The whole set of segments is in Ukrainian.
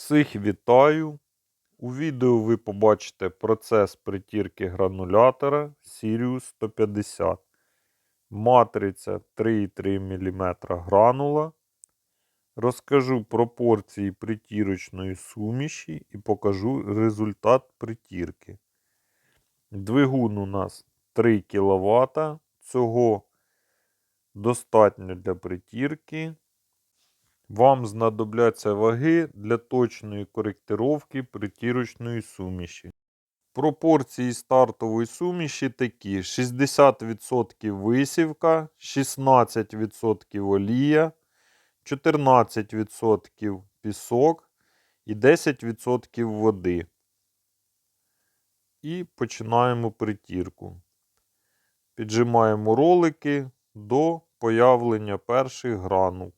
Всіх вітаю! У відео ви побачите процес притірки гранулятора Sirius 150. Матриця 3,3 мм гранула. Розкажу пропорції притірочної суміші і покажу результат притірки. Двигун у нас 3 кВт. Цього достатньо для притірки. Вам знадобляться ваги для точної коректировки притірочної суміші. Пропорції стартової суміші такі: 60% висівка, 16% олія, 14% пісок і 10% води. І починаємо притірку. Піджимаємо ролики до появлення перших гранул.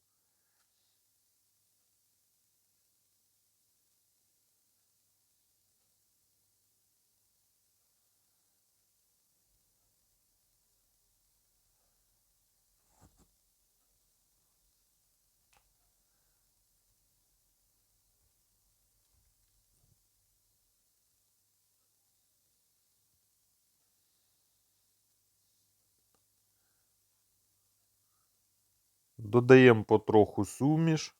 Додаємо потроху суміш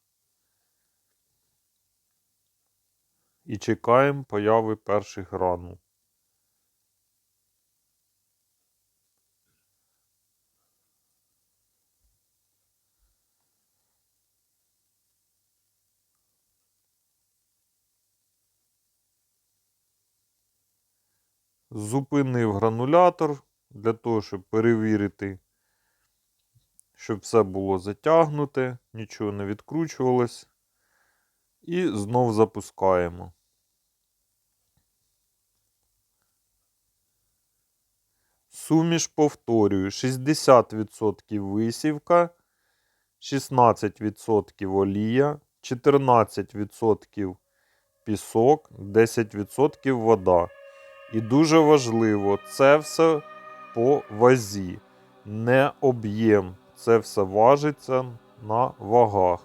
і чекаємо появи перших гранул. Зупинив гранулятор для того, щоб перевірити щоб все було затягнуте, нічого не відкручувалось. І знов запускаємо. Суміш повторюю: 60% висівка, 16% олія, 14% пісок, 10% вода. І дуже важливо, це все по вазі, не об'єм це все важиться на вагах.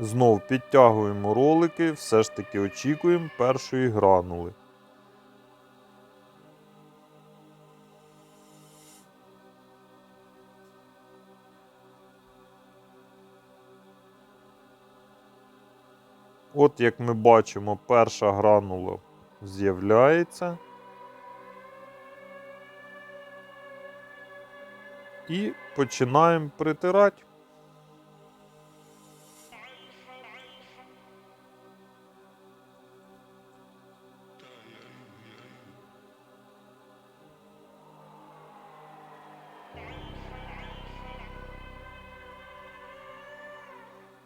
Знов підтягуємо ролики, все ж таки очікуємо першої гранули. От як ми бачимо, перша гранула з'являється. І починаємо притирати.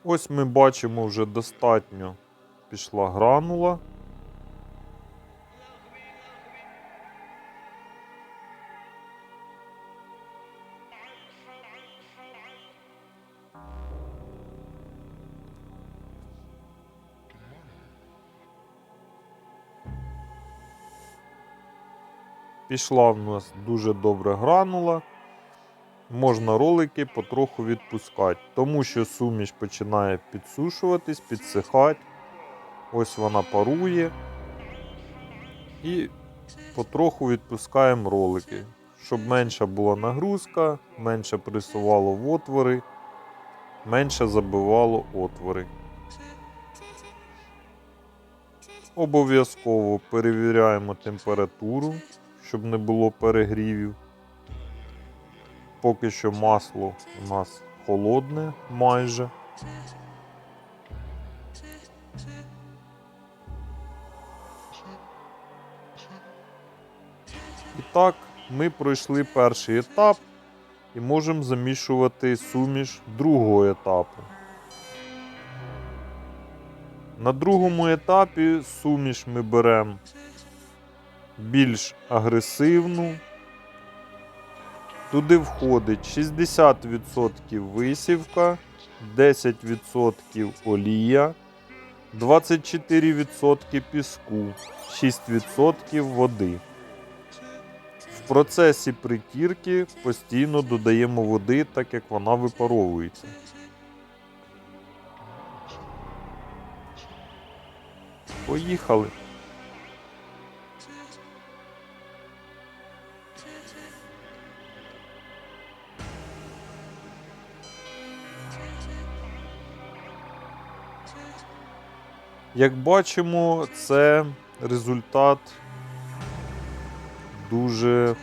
Ось ми бачимо вже достатньо пішла гранула. Пішла в нас дуже добре гранула. Можна ролики потроху відпускати, тому що суміш починає підсушуватись, підсихати. Ось вона парує. І потроху відпускаємо ролики, щоб менша була нагрузка, менше присувало в отвори, менше забивало отвори. Обов'язково перевіряємо температуру щоб не було перегрівів. Поки що масло у нас холодне майже. І так, ми пройшли перший етап і можемо замішувати суміш другого етапу. На другому етапі суміш ми беремо більш агресивну. Туди входить 60% висівка, 10% олія, 24% піску, 6% води. В процесі притірки постійно додаємо води, так як вона випаровується. Поїхали! Як бачимо, це результат дуже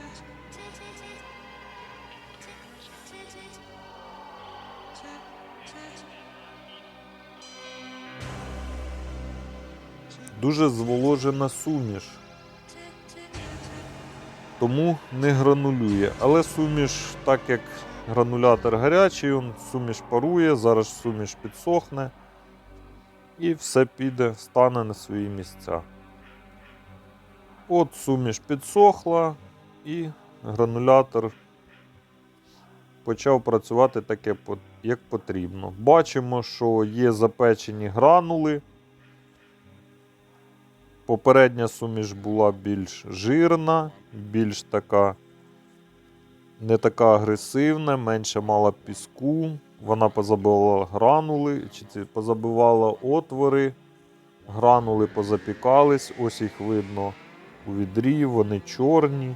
дуже зволожена суміш. Тому не гранулює. Але суміш, так як гранулятор гарячий, він суміш парує, зараз суміш підсохне і все піде, стане на свої місця. От суміш підсохла і гранулятор почав працювати так, як по- як потрібно. Бачимо, що є запечені гранули. Попередня суміш була більш жирна, більш така не така агресивна, менше мала піску. Вона позабивала гранули, чи позабивала отвори, гранули позапікались, ось їх видно у відрі, вони чорні.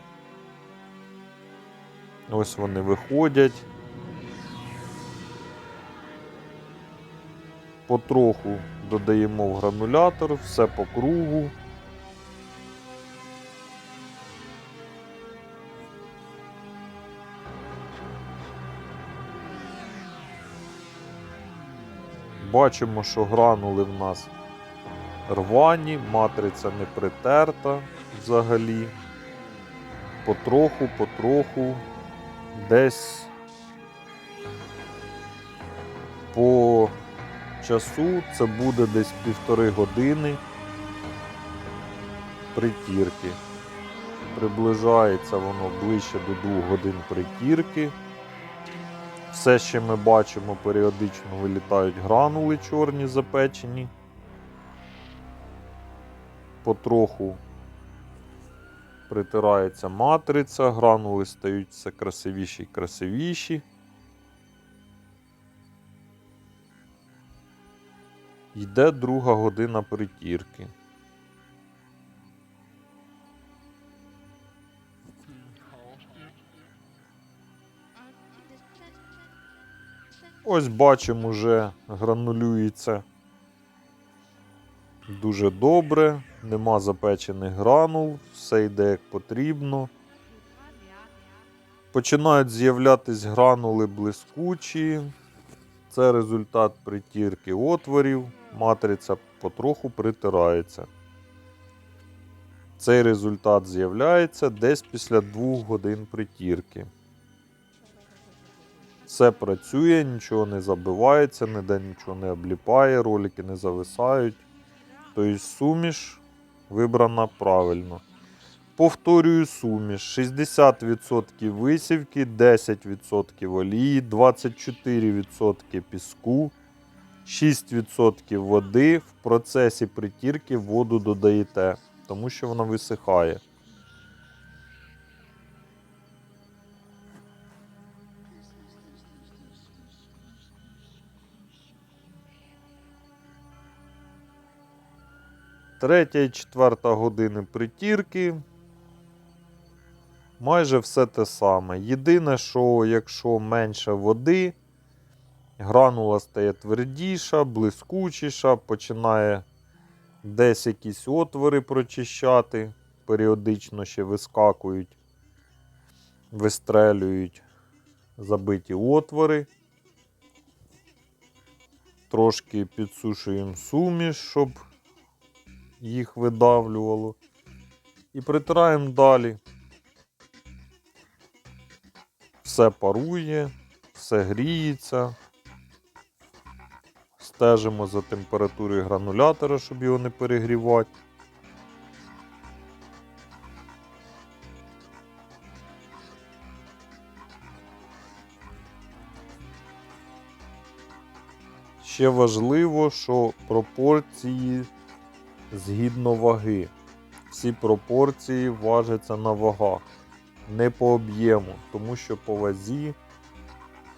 Ось вони виходять. Потроху додаємо в гранулятор, все по кругу. Бачимо, що гранули в нас рвані, матриця не притерта взагалі. Потроху, потроху, десь по часу це буде десь півтори години притірки. Приближається воно ближче до 2 годин притірки. Все ще ми бачимо, періодично вилітають гранули чорні запечені. Потроху притирається матриця, гранули стають все красивіші і красивіші. Йде друга година притірки. Ось бачимо, вже гранулюється дуже добре, нема запечених гранул, все йде як потрібно. Починають з'являтись гранули блискучі. Це результат притірки отворів. Матриця потроху притирається. Цей результат з'являється десь після 2 годин притірки. Все працює, нічого не забивається, ніде нічого не обліпає, ролики не зависають. Тобто суміш вибрана правильно. Повторюю суміш: 60% висівки, 10% олії, 24% піску, 6% води. В процесі притірки воду додаєте, тому що вона висихає. Третя і четверта години притірки. Майже все те саме. Єдине, що якщо менше води, гранула стає твердіша, блискучіша, починає десь якісь отвори прочищати, періодично ще вискакують, вистрелюють забиті отвори. Трошки підсушуємо суміш, щоб їх видавлювало. І притираємо далі. Все парує, все гріється. Стежимо за температурою гранулятора, щоб його не перегрівати. Ще важливо, що пропорції згідно ваги. Всі пропорції важаться на вагах, не по об'єму, тому що по вазі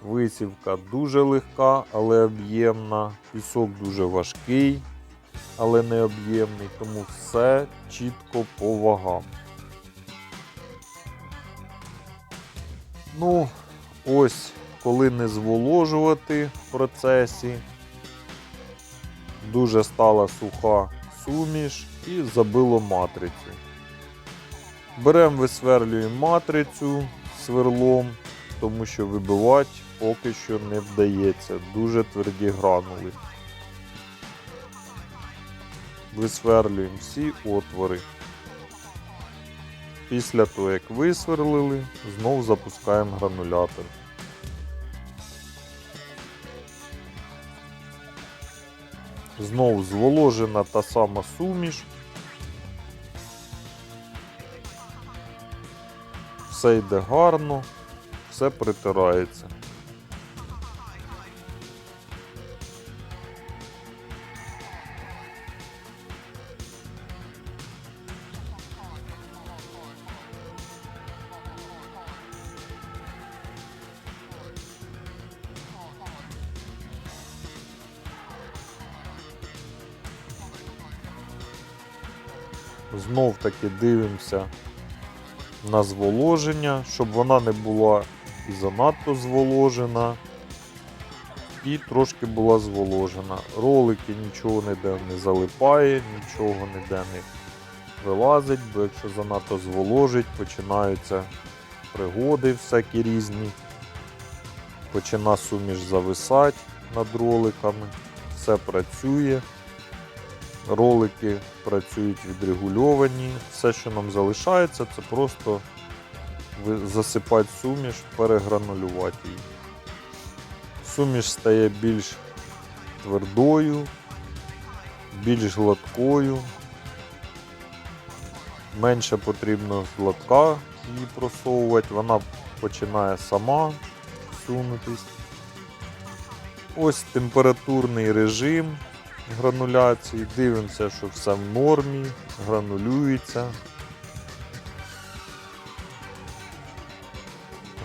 висівка дуже легка, але об'ємна, пісок дуже важкий. але не об'ємний, тому все чітко по вагам. Ну, ось, коли не зволожувати в процесі, дуже стала суха суміш і забило матрицю. Беремо, висверлюємо матрицю сверлом, тому що вибивати поки що не вдається. Дуже тверді гранули. Висверлюємо всі отвори. Після того, як висверлили, знову запускаємо гранулятор. Знову зволожена та сама суміш. Все йде гарно, все притирається. Знов таки дивимося на зволоження, щоб вона не була і занадто зволожена, і трошки була зволожена. Ролики нічого ніде не залипає, нічого ніде не вилазить, бо якщо занадто зволожить, починаються пригоди всякі різні. Почина суміш зависати над роликами, все працює. Ролики працюють відрегульовані. Все, що нам залишається, це просто засипати суміш, перегранулювати її. Суміш стає більш твердою, більш гладкою. Менше потрібно з гладка її просовувати, вона починає сама сунутись. Ось температурний режим грануляції. Дивимося, що все в нормі, гранулюється.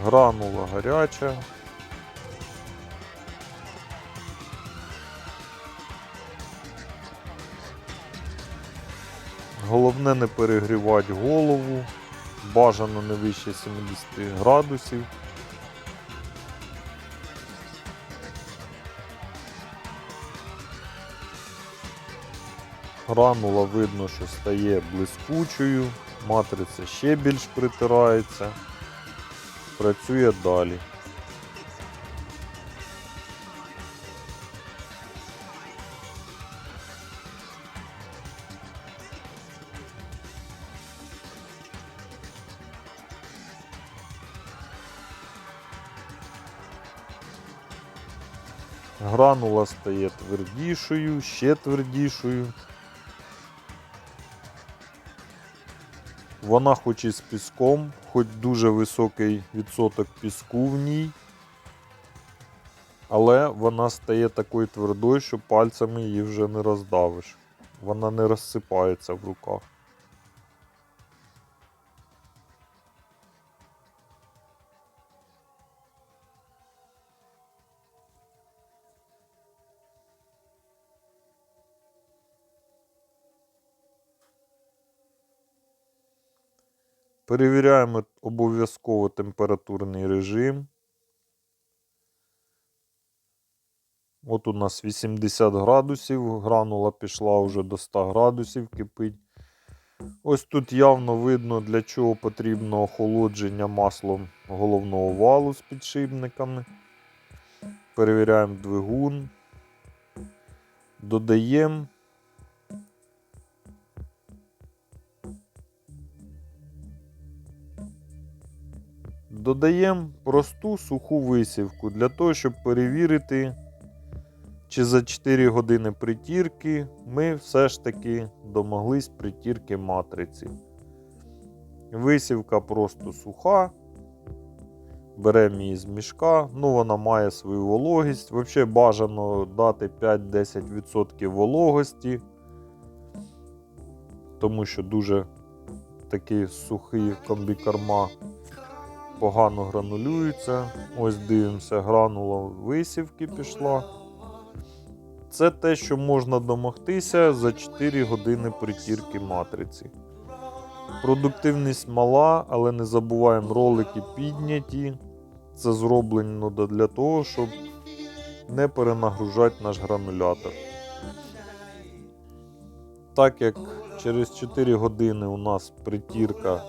Гранула гаряча. Головне не перегрівати голову, бажано не вище 70 градусів. Гранула видно, що стає блискучою, матриця ще більш притирається, працює далі. Гранула стає твердішою, ще твердішою. Вона хоч і з піском, хоч дуже високий відсоток піску в ній, але вона стає такою твердою, що пальцями її вже не роздавиш. Вона не розсипається в руках. Перевіряємо обов'язково температурний режим. От у нас 80 градусів, гранула пішла вже до 100 градусів, кипить. Ось тут явно видно, для чого потрібно охолодження маслом головного валу з підшипниками. Перевіряємо двигун. Додаємо Додаємо просту суху висівку для того, щоб перевірити, чи за 4 години притірки ми все ж таки домоглись притірки матриці. Висівка просто суха. Беремо її з мішка, ну вона має свою вологість. Взагалі бажано дати 5-10% вологості, тому що дуже такий сухий комбікорма погано гранулюється. Ось дивимося, гранула висівки пішла. Це те, що можна домогтися за 4 години притірки матриці. Продуктивність мала, але не забуваємо ролики підняті. Це зроблено для того, щоб не перенагружати наш гранулятор. Так як через 4 години у нас притірка,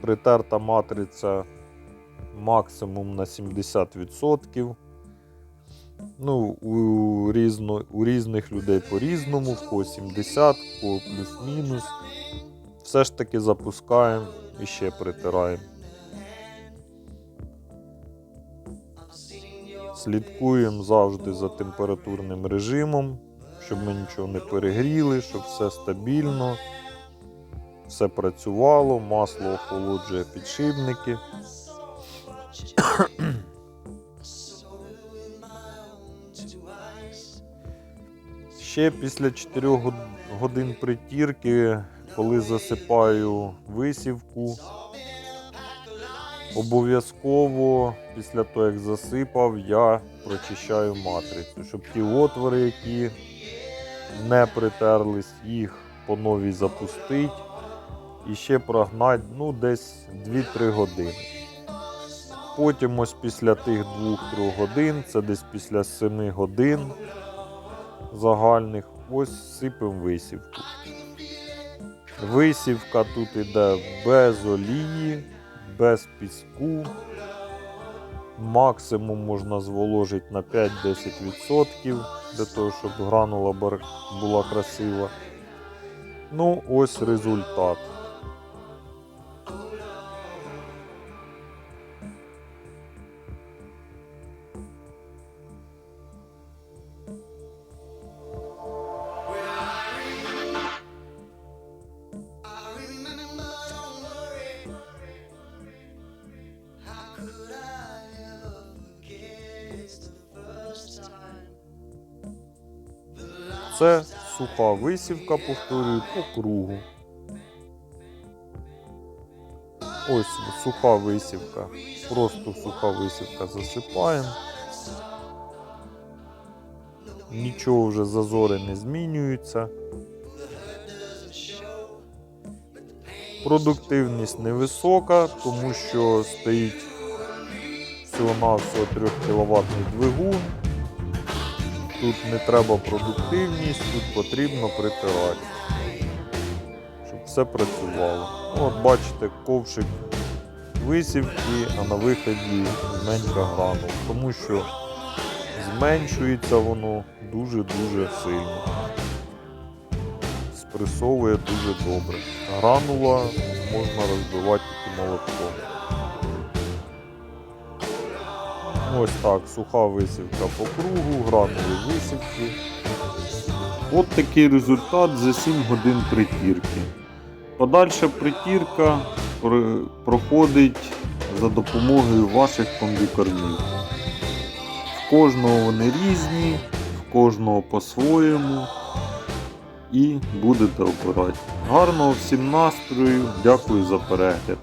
притерта матриця максимум на 70%. Ну, у, різно, у різних людей по-різному, в кого 70, в кого плюс-мінус. Все ж таки запускаємо і ще притираємо. Слідкуємо завжди за температурним режимом, щоб ми нічого не перегріли, щоб все стабільно, все працювало, масло охолоджує підшипники. Ще після 4 годин притірки, коли засипаю висівку, обов'язково після того, як засипав, я прочищаю матрицю, щоб ті отвори, які не притерлись, їх по новій запустити і ще прогнати ну, десь 2-3 години. Потім ось після тих 2-3 годин, це десь після 7 годин загальних, ось сипемо висівку. Висівка тут іде без олії, без піску. Максимум можна зволожити на 5-10% для того, щоб гранула була красива. Ну, ось результат. Це суха висівка, повторюю, по кругу. Ось суха висівка. Просто суха висівка засипаємо. Нічого вже зазори не змінюються. Продуктивність невисока, тому що стоїть всього-навсього 3 кВт двигун. Тут не треба продуктивність, тут потрібно притирати, щоб все працювало. Ну, от бачите, ковшик висівки, а на виході менше гранул, тому що зменшується воно дуже-дуже сильно. Спресовує дуже добре. Гранула можна розбивати молотком. Ось так, суха висівка по кругу, гранули висівки. От такий результат за 7 годин притірки. Подальша притірка проходить за допомогою ваших комбікормів. В кожного вони різні, в кожного по-своєму. І будете обирати. Гарного всім настрою, дякую за перегляд.